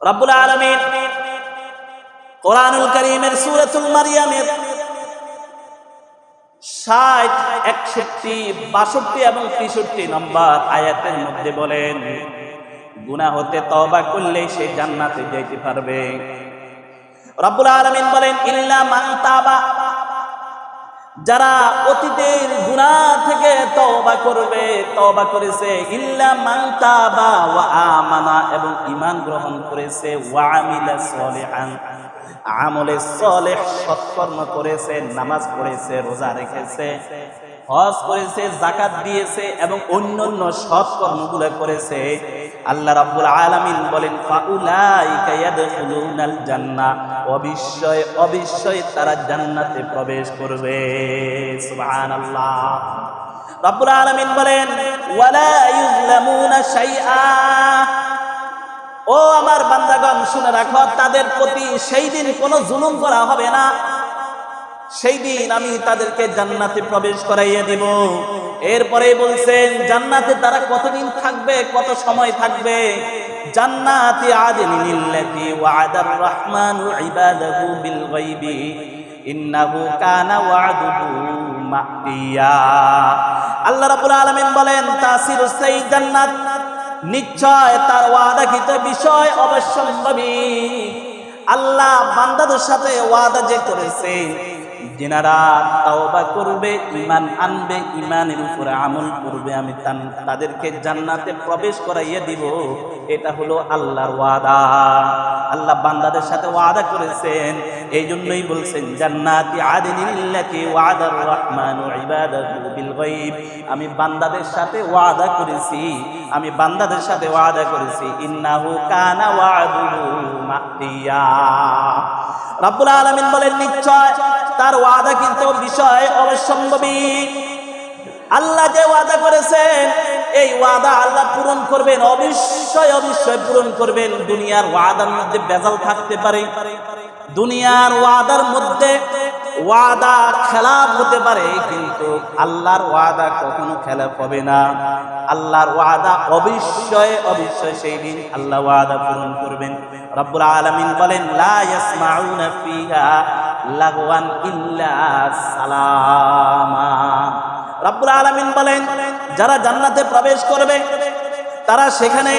রব্বুল আলমিন কোরআনুল করিমের সুরতুল মারিয়ামের ষাট, একষট্টি, বাষট্টি এবং তেষট্টি নম্বর আয়াতের মধ্যে বলেন গুনা হতে তবা করলে সে জান্নাতে যেতে পারবে। রব্বুল আলমিন বলেন, ইল্লা মান তাবা যারা অতীতের গুণা থেকে তওবা করবে, তওবা করেছে, ইল্লা মান তাবা আমানা এবং ঈমান গ্রহণ করেছে, ওয়া আমিলা আমলে সলেহ, সৎকর্ম করেছে, নামাজ পড়েছে, রোজা রেখেছে, হজ করেছে জাকাত দিয়েছে এবং অন্যান্য সৎ কর্মগুলো করেছে। আল্লাহ রাব্বুল আলামিন বলেন, ফাউলাইকা ইয়াদখুলুনাল জান্নাহ অবশ্যই অবশ্যই তারা জান্নাতে প্রবেশ করবে। সুবহানাল্লাহ। রাব্বুল আলামিন বলেন, ওয়ালা ইউজলামুনা শাইআ। ও আমার বান্দাগণ, শুনে রাখো, তাদের প্রতি সেই দিন কোনো জুলুম করা হবে না। সেই দিন আমি তাদেরকে জান্নাতে প্রবেশ করাইয়া দেব। এরপরে বলছেন, জান্নাতে তারা কতদিন থাকবে? কত সময় থাকবে? জান্নাতি আদিনিল্লাতি ওয়াদার রহমানু ইবাদাহু বিল গায়বি। ইন্নাহু কানা ওয়াদুহু মাতিয়া আল্লাহ রাব্বুল আলামিন বলেন, তাসিরু সাই জান্নাত নিশ্চয় তার ওয়াদাকৃত বিষয় অবশ্যম্ভাবী। আল্লাহ বান্দাদের সাথে ওয়াদা যে করেছে যেনারা তাওবা করবে ইমান আনবে ইমানের উপরে আমল করবে, আমি তাদেরকে জান্নাতে প্রবেশ করাইয়ে দিব। এটা হলো আল্লাহর ওয়াদা। আল্লাহ বান্দাদের সাথে ওয়াদা করেছেন। এই জন্যই বলছেন, জান্নাতি আদিনিল্লাতি ওয়াদার রহমানু বিল গায়ব। আমি বান্দাদের সাথে ওয়াদা করেছি। আমি বান্দাদের সাথে ওয়াদা করেছি। ইন্নাহু কানা ওয়াদুহু মাতিয়া রাব্বুল আলামিন বলেন, নিশ্চয় তার ওয়াদা কিন্তু বিষয় অবশ্যম্ভাবী। আল্লাহ যে ওয়াদা করেছেন, এই ওয়াদা আল্লাহ পূরণ করবেন, অবশ্যই অবশ্যই পূরণ করবেন। দুনিয়ার ওয়াদার মধ্যে বেজাল থাকতে পারে। দুনিয়ার ওয়াদার মধ্যে ওয়াদা খেলাপ হতে পারে, কিন্তু আল্লাহর ওয়াদা কখনো খেলাপ হবে না। আল্লাহর ওয়াদা অবশ্যই অবশ্যই সেই দিন আল্লাহ ওয়াদা পূরণ করবেন। রব্বুল আলামিন বলেন, লা ইয়াসমাউনা ফিহা লাগওয়ান ইল্লা সালামা। রাব্বুল আলামিন বলেন, যারা জান্নাতে প্রবেশ করবে, তারা সেখানে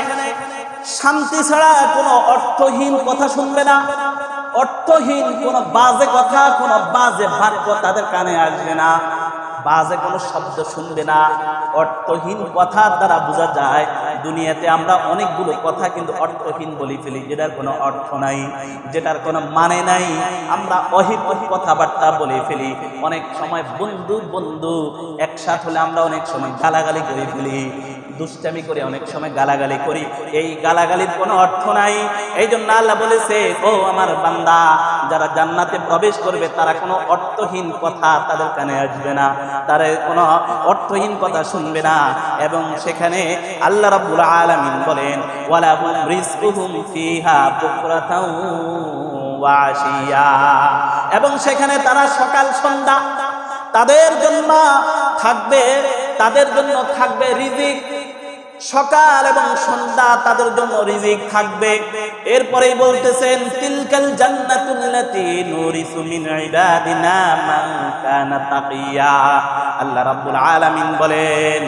শান্তি ছাড়া কোনো অর্থহীন কথা শুনবে না, অর্থহীন কোনো বাজে কথা, কোনো বাজে বাক্য তাদের কানে আসবে না। বাজে কোনো শব্দ শুনবে না। অর্থহীন কথার দ্বারা বোঝা যায়, দুনিয়াতে আমরা অনেকগুলো কথা কিন্তু অর্থহীন বলি ফেলি, যেটার কোনো অর্থ নাই, যেটার কোনো মানে নাই। আমরা অহিত কথাবার্তা বলে ফেলি। অনেক সময় বন্ধু বন্ধু একসাথ হলে আমরা অনেক সময় গালাগালি করে ফেলি। দুষ্টামি করে অনেক সময় গালাগালি করি। এই গালাগালির কোনো অর্থ নাই। এই জন্য আল্লাহ বলেছে, ও আমার বান্দা, যারা জান্নাতে প্রবেশ করবে, তারা কোনো অর্থহীন কথা তাদের কানে আসবে না। তারা কোনো অর্থহীন কথা শুনবে না। এবং সেখানে আল্লাহ রাব্বুল আলামিন বলেন এবং সেখানে তারা সকাল সন্ধ্যা তাদের জন্য থাকবে, তাদের জন্য থাকবে রিজিক। সকাল এবং সন্ধ্যা তাদের জন্য রিজিক থাকবে। এরপরেই বলতেছেন, তিলকাল জান্নাতুল্লাতি নুরিসু মিন ইবাদিনা মান কানা তাকিয়া। আল্লাহ রাব্বুল আলামিন বলেন,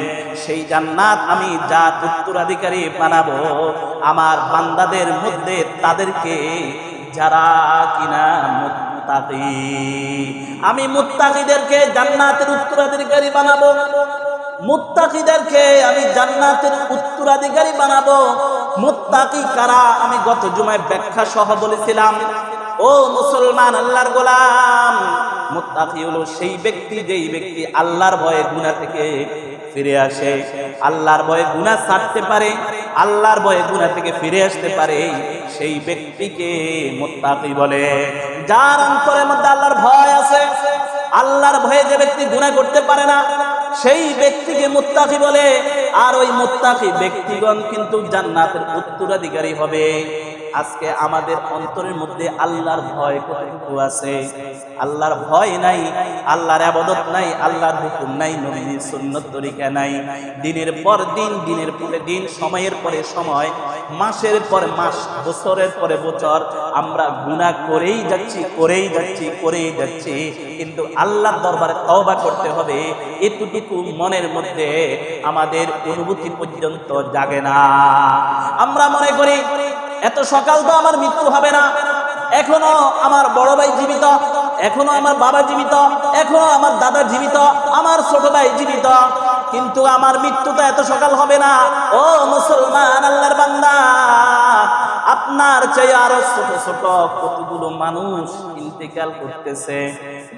সেই জান্নাত আমি যা উত্তরাধিকারী বানাবো। আমার বান্দাদের মধ্যে তাদেরকে যারা কিনা মুত্তাকি। আমি মুত্তাকিদেরকে জান্নাতের উত্তরাধিকারী বানাবো। মুত্তাকিদেরকে আমি জান্নাতের উত্তরাধিকারী বানাবো। মুত্তাকি কারা? আমি গত জুমায় ব্যাখ্যা সহ বলেছিলাম। ও মুসলমান, আল্লাহর গোলাম। মুত্তাকি হলো সেই ব্যক্তি, যেই ব্যক্তি আল্লাহর ভয়ে গুনাহ থেকে ফিরে আসে। আল্লাহর ভয়ে গুনাহ ছাড়তে পারে, আল্লাহর ভয়ে গুনাহ থেকে ফিরে আসতে পারে। সেই ব্যক্তিকে মুত্তাকি বলে। যার অন্তরের মধ্যে আল্লাহর ভয় আছে, আল্লাহর ভয়ে যে ব্যক্তি গুনাহ করতে পারে না সেই ব্যক্তিকে মুত্তাকি বলে, আর ওই মুত্তাকি ব্যক্তিগণ কিন্তু জান্নাতের উত্তরাধিকারী হবে। আজকে আমাদের অন্তরের মধ্যে আল্লাহর ভয় কতটুকু আছে? আল্লাহর ভয় নাই, আল্লাহর আবাদত নাই, আল্লাহর হুকুম নাই নবীর সুন্নত তরিকা নাই। দিনের পর দিন, দিনের পরে দিন, সময়ের পরে সময় মাসের পর মাস, বছরের পরে বছর আমরা গুণা করেই যাচ্ছি করেই যাচ্ছি করেই যাচ্ছি। কিন্তু আল্লাহর দরবারে তওবা করতে হবে, এতটুকু মনের মধ্যে আমাদের অনুভূতি পর্যন্ত জাগে না। আমরা মনে করি, এত সকাল তো আমার মৃত্যু হবে না। এখনও আমার বড় ভাই জীবিত, এখনও আমার বাবা জীবিত, এখনও আমার দাদা জীবিত, আমার ছোট ভাই জীবিত। কিন্তু আমার মৃত্যু তো এত সকাল হবে না। ও মুসলমান, আল্লাহর বান্দা, আপনার চেয়ে আরও ছোট ছোট কতগুলো মানুষ ইন্তেকাল করতেছে।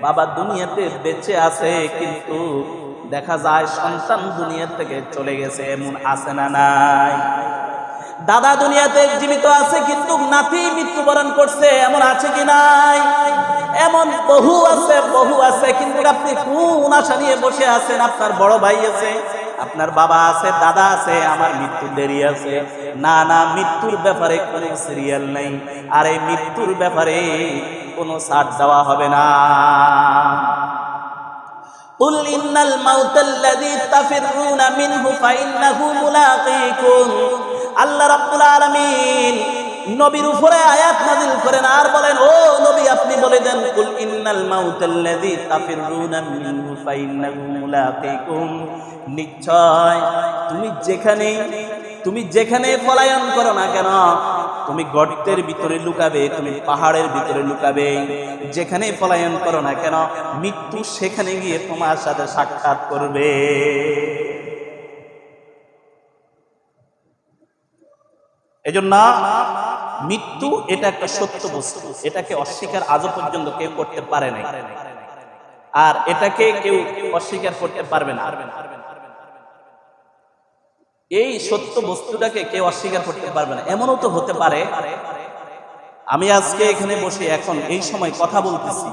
বাবা দুনিয়াতে বেঁচে আছে, কিন্তু দেখা যায় সন্তান দুনিয়া থেকে চলে গেছে, এমন আছে না নাই। দাদা দুনিয়াতে জীবিত আছে, কিন্তু নাতি মৃত্যুবরণ করছে, এমন আছে কি নাই? এমন বহু আছে বহু আছে কিন্তু আপনি কোন আশা নিয়ে বসে আছেন আপনার বড় ভাই আছে আপনার বাবা আছে দাদা আছে আমার মৃত্যু দেরি আছে না না মৃত্যুর ব্যাপারে কোনো সিরিয়াল নেই আর এই মৃত্যুর ব্যাপারে কোনো ছাড় দেওয়া হবে না قل إن الموت الذي تفرون منه فإنه ملاقيكم আল্লাহ রাব্বুল আলামিন নবীর উপরে আয়াত নাযিল করেন আর বলেন, ও নবী, আপনি বলে দেন, কুল ইন্নাল মাউতাল্লাযী তাফিরুনা মিনহু ফাইন্নাহু মুলাকিকুম। নিশ্চয় তুমি যেখানে তুমি যেখানে পলায়ন করো না কেন, তুমি গর্তের ভিতরে লুকাবে, তুমি পাহাড়ের ভিতরে লুকাবে। যেখানে পলায়ন করো না কেন, মৃত্যু সেখানে গিয়ে তোমার সাথে সাক্ষাৎ করবে। এজন্য মৃত্যু এটা একটা সত্য বস্তু। এটাকে অস্বীকার আজও পর্যন্ত কেউ করতে পারে নাই। আর এটাকে কেউ অস্বীকার করতে পারবে না। এই সত্য বস্তুটাকে কেউ অস্বীকার করতে পারবে না। এমনও তো হতে পারে। আমি আজকে এখানে বসে এখন এই সময় কথা বলতেছি।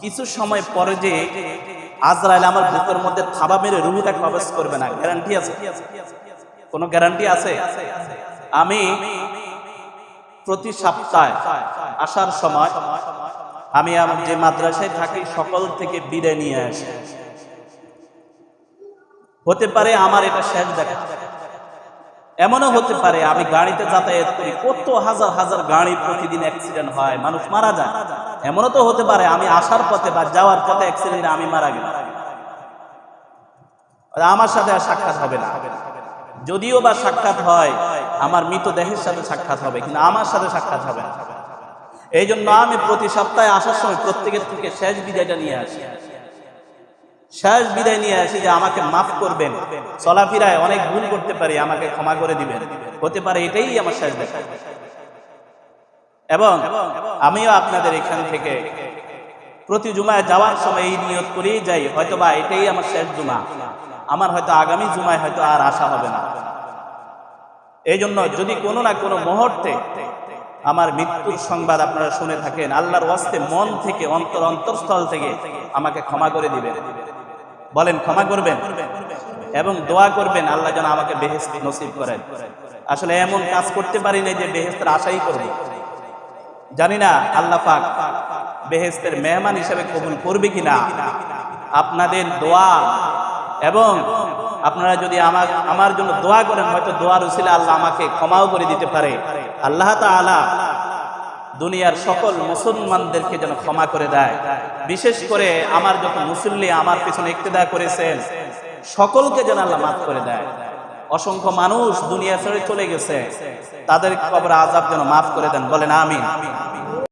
কিছু সময় পরে যে আজরাইল আমার বুকের মধ্যে থাবা মেরে রুহুটা প্রবেশ করবে না। গ্যারান্টি আছে? কোনো গ্যারান্টি আছে? আমি প্রতি সপ্তাহে আসার সময় আমি আমার যে মাদ্রাসায় থাকি, সকল থেকে বিদায় নিয়ে আসি। হতে পারে আমার এটা শেষ দেখা। এমনও হতে পারে আমি গাড়িতে যাতায়াত করি, কত হাজার হাজার গাড়ি প্রতিদিন অ্যাক্সিডেন্ট হয়, মানুষ মারা যায়। এমনও তো হতে পারে আমি আসার পথে বা যাওয়ার পথে অ্যাক্সিডেন্টে আমি মারা গেলাম। আমার সাথে আর সাক্ষাৎ হবে না। যদিও বা সাক্ষাৎ হয় আমার মৃতদেহের সাথে সাক্ষাৎ হবে কিন্তু আমার সাথে সাক্ষাৎ হবে এই জন্য আমি প্রতি সপ্তাহে আসার সময় প্রত্যেকের থেকে শেষ বিদায়টা নিয়ে আসি। শেষ বিদায় নিয়ে আসি যে আমাকে মাফ করবেন, চলাফিরায় অনেক ভুল করতে পারি, আমাকে ক্ষমা করে দিবেন। হতে পারে এটাই আমার শেষ দেখা। এবং আমিও আপনাদের এখান থেকে প্রতি জুমায় যাওয়ার সময় এই নিয়ত করেই যাই হয়তো বা এটাই আমার শেষ জুমা। আমার হয়তো আগামী জুমায় হয়তো আর আশা হবে না। এই জন্য যদি কোনো না কোনো মুহূর্তে আমার মৃত্যুর সংবাদ আপনারা শুনে থাকেন, আল্লাহর ওয়াস্তে মন থেকে, অন্তর অন্তরস্থল থেকে আমাকে ক্ষমা করে দিবেন। বলেন, ক্ষমা করবেন এবং দোয়া করবেন, আল্লাহ যেন আমাকে বেহেস্ত নসিব করেন। আসলে এমন কাজ করতে পারি না যে বেহেস্তের আশাই করবে। জানি না আল্লাহ পাক বেহেস্তের মেহমান হিসেবে কবুল করবে কিনা। আপনাদের দোয়া এবং আপনারা যদি আমার আমার জন্য দোয়া করেন, হয়তো দোয়ার উসিলে আল্লাহ আমাকে ক্ষমাও করে দিতে পারে। আল্লাহ তাআলা দুনিয়ার সকল মুসলমানদেরকে যেন ক্ষমা করে দেয়। বিশেষ করে আমার যত মুসল্লি আমার পিছনে ইক্তেদা করেছেন, সকলকে যেন আল্লাহ মাফ করে দেয়। অসংখ্য মানুষ দুনিয়া ছেড়ে চলে গেছে, তাদের কবর আজাব যেন মাফ করে দেন। বলেন আমিন।